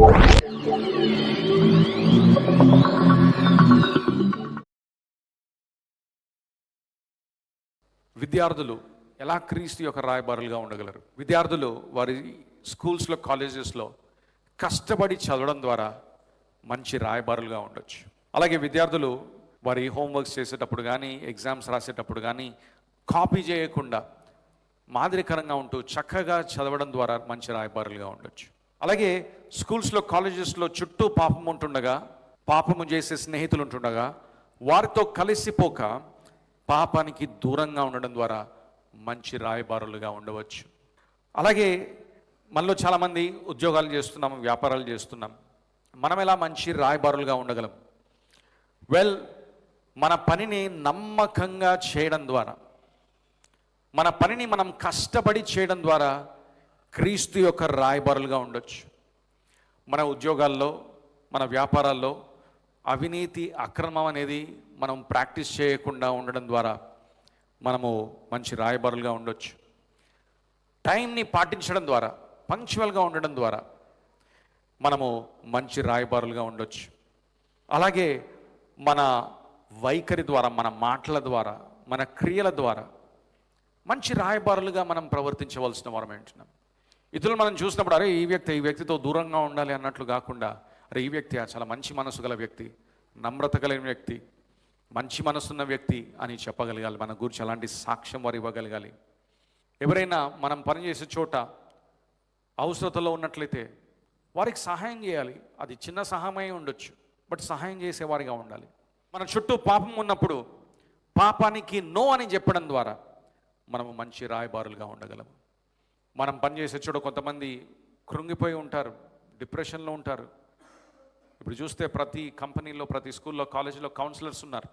విద్యార్థులు ఎలా క్రీస్తు యొక్క రాయబారులుగా ఉండగలరు? విద్యార్థులు వారి స్కూల్స్లో కాలేజెస్లో కష్టపడి చదవడం ద్వారా మంచి రాయబారులుగా ఉండొచ్చు. అలాగే విద్యార్థులు వారి హోంవర్క్స్ చేసేటప్పుడు కానీ ఎగ్జామ్స్ రాసేటప్పుడు కానీ కాపీ చేయకుండా మాదిరికరంగా ఉంటూ చక్కగా చదవడం ద్వారా మంచి రాయబారులుగా ఉండొచ్చు. అలాగే స్కూల్స్లో కాలేజెస్లో చుట్టూ పాపం ఉంటుండగా పాపము చేసే స్నేహితులు ఉంటుండగా వారితో కలిసిపోక పాపానికి దూరంగా ఉండడం ద్వారా మంచి రాయబారులుగా ఉండవచ్చు. అలాగే మనలో చాలామంది ఉద్యోగాలు చేస్తున్నాం వ్యాపారాలు చేస్తున్నాం. మనం ఎలా మంచి రాయబారులుగా ఉండగలం? వెల్ మన పనిని నమ్మకంగా చేయడం ద్వారా మన పనిని మనం కష్టపడి చేయడం ద్వారా క్రీస్తు యొక్క రాయబారులుగా ఉండొచ్చు. మన ఉద్యోగాల్లో మన వ్యాపారాల్లో అవినీతి అక్రమం అనేది మనం ప్రాక్టీస్ చేయకుండా ఉండడం ద్వారా మనము మంచి రాయబారులుగా ఉండొచ్చు. టైంని పాటించడం ద్వారా పంక్చువల్గా ఉండడం ద్వారా మనము మంచి రాయబారులుగా ఉండొచ్చు. అలాగే మన వైఖరి ద్వారా మన మాటల ద్వారా మన క్రియల ద్వారా మంచి రాయబారులుగా మనం ప్రవర్తించవలసిన వారం ఏంటున్నాం ఇతరులు మనం చూసినప్పుడు అరే ఈ వ్యక్తి ఈ వ్యక్తితో దూరంగా ఉండాలి అన్నట్లు కాకుండా అరే ఈ వ్యక్తి చాలా మంచి మనసు గల వ్యక్తి నమ్రత కలిగిన వ్యక్తి మంచి మనసున్న వ్యక్తి అని చెప్పగలగాలి. మన గురించి అలాంటి సాక్ష్యం వారు ఇవ్వగలగాలి. ఎవరైనా మనం పనిచేసే చోట అవసరతలో ఉన్నట్లయితే వారికి సహాయం చేయాలి. అది చిన్న సహాయమై ఉండొచ్చు బట్ సహాయం చేసేవారిగా ఉండాలి. మన చుట్టూ పాపం ఉన్నప్పుడు పాపానికి నో అని చెప్పడం ద్వారా మనము మంచి రాయబారులుగా ఉండగలము. మనం పనిచేసే చూడ కొంతమంది కృంగిపోయి ఉంటారు డిప్రెషన్లో ఉంటారు. ఇప్పుడు చూస్తే ప్రతి కంపెనీలో ప్రతి స్కూల్లో కాలేజీలో కౌన్సిలర్స్ ఉన్నారు.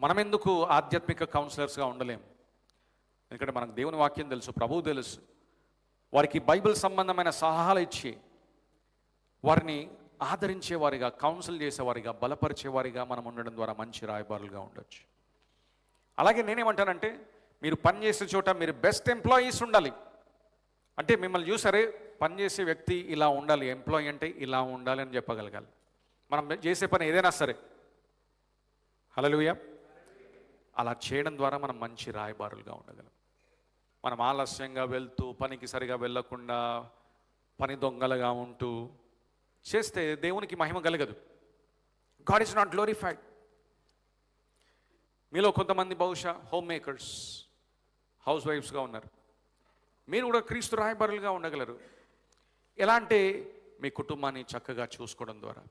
మనం ఎందుకు ఆధ్యాత్మిక కౌన్సిలర్స్గా ఉండలేం? ఎందుకంటే మనకు దేవుని వాక్యం తెలుసు ప్రభువు తెలుసు. వారికి బైబిల్ సంబంధమైన సలహాలు ఇచ్చి వారిని ఆదరించేవారిగా కౌన్సిల్ చేసేవారిగా బలపరిచేవారిగా మనం ఉండడం ద్వారా మంచి రాయబారులుగా ఉండొచ్చు. అలాగే నేనేమంటానంటే మీరు పనిచేసే చోట మీరు బెస్ట్ ఎంప్లాయీస్ ఉండాలి. అంటే మిమ్మల్ని చూసారే పనిచేసే వ్యక్తి ఇలా ఉండాలి ఎంప్లాయీ అంటే ఇలా ఉండాలి అని చెప్పగలగాలి. మనం చేసే పని ఏదైనా సరే. హలలుయ అలా చేయడం ద్వారా మనం మంచి రాయబారులుగా ఉండగలం. మనం ఆలస్యంగా వెళ్తూ పనికి సరిగా వెళ్ళకుండా పని దొంగలుగా ఉంటూ చేస్తే దేవునికి మహిమ కలగదు. గాడ్ ఇస్ నాట్ గ్లోరిఫైడ్ మీలో కొంతమంది బహుశా హోమ్ మేకర్స్ హౌస్ వైఫ్స్గా ఉన్నారు. మీరు కూడా క్రీస్తు రాయబారులుగా ఉండగలరు. ఎలా అంటే మీ కుటుంబాన్ని చక్కగా చూసుకోవడం ద్వారా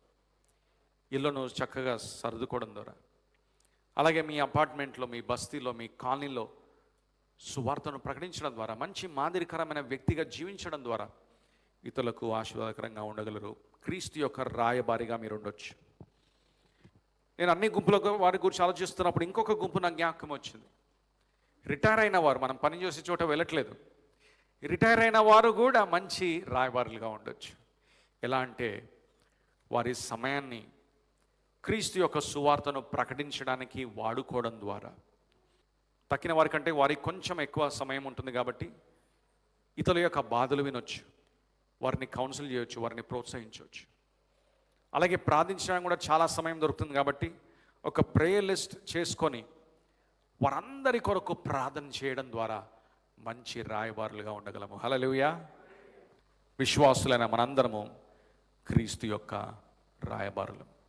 ఇళ్ళను చక్కగా సర్దుకోవడం ద్వారా అలాగే మీ అపార్ట్మెంట్లో మీ బస్తీలో మీ కాలనీలో సువార్తను ప్రకటించడం ద్వారా మంచి మాదిరికరమైన వ్యక్తిగా జీవించడం ద్వారా ఇతరులకు ఆశీర్వాదకరంగా ఉండగలరు. క్రీస్తు యొక్క రాయబారిగా మీరు ఉండొచ్చు. నేను అన్ని గుంపులకు వారి గురించి ఆలోచిస్తున్నప్పుడు ఇంకొక గుంపు నాకు జ్ఞాపకం వచ్చింది. రిటైర్ అయిన వారు మనం పని చేసే చోట వెళ్ళట్లేదు. రిటైర్ అయిన వారు కూడా మంచి రాయబారులుగా ఉండొచ్చు. ఎలా అంటే వారి సమయాన్ని క్రీస్తు యొక్క సువార్తను ప్రకటించడానికి వాడుకోవడం ద్వారా. తక్కిన వారికంటే వారికి కొంచెం ఎక్కువ సమయం ఉంటుంది కాబట్టి ఇతరుల యొక్క బాధలు వినొచ్చు. వారిని కౌన్సిల్ చేయొచ్చు వారిని ప్రోత్సహించవచ్చు అలాగే ప్రార్థించడానికి కూడా చాలా సమయం దొరుకుతుంది కాబట్టి ఒక ప్రేయర్ లిస్ట్ చేసుకొని వారందరి కొరకు ప్రార్థన చేయడం ద్వారా మంచి రాయబారులుగా ఉండగలము. హలలుయా విశ్వాసులైన మనందరము క్రీస్తు యొక్క రాయబారులు.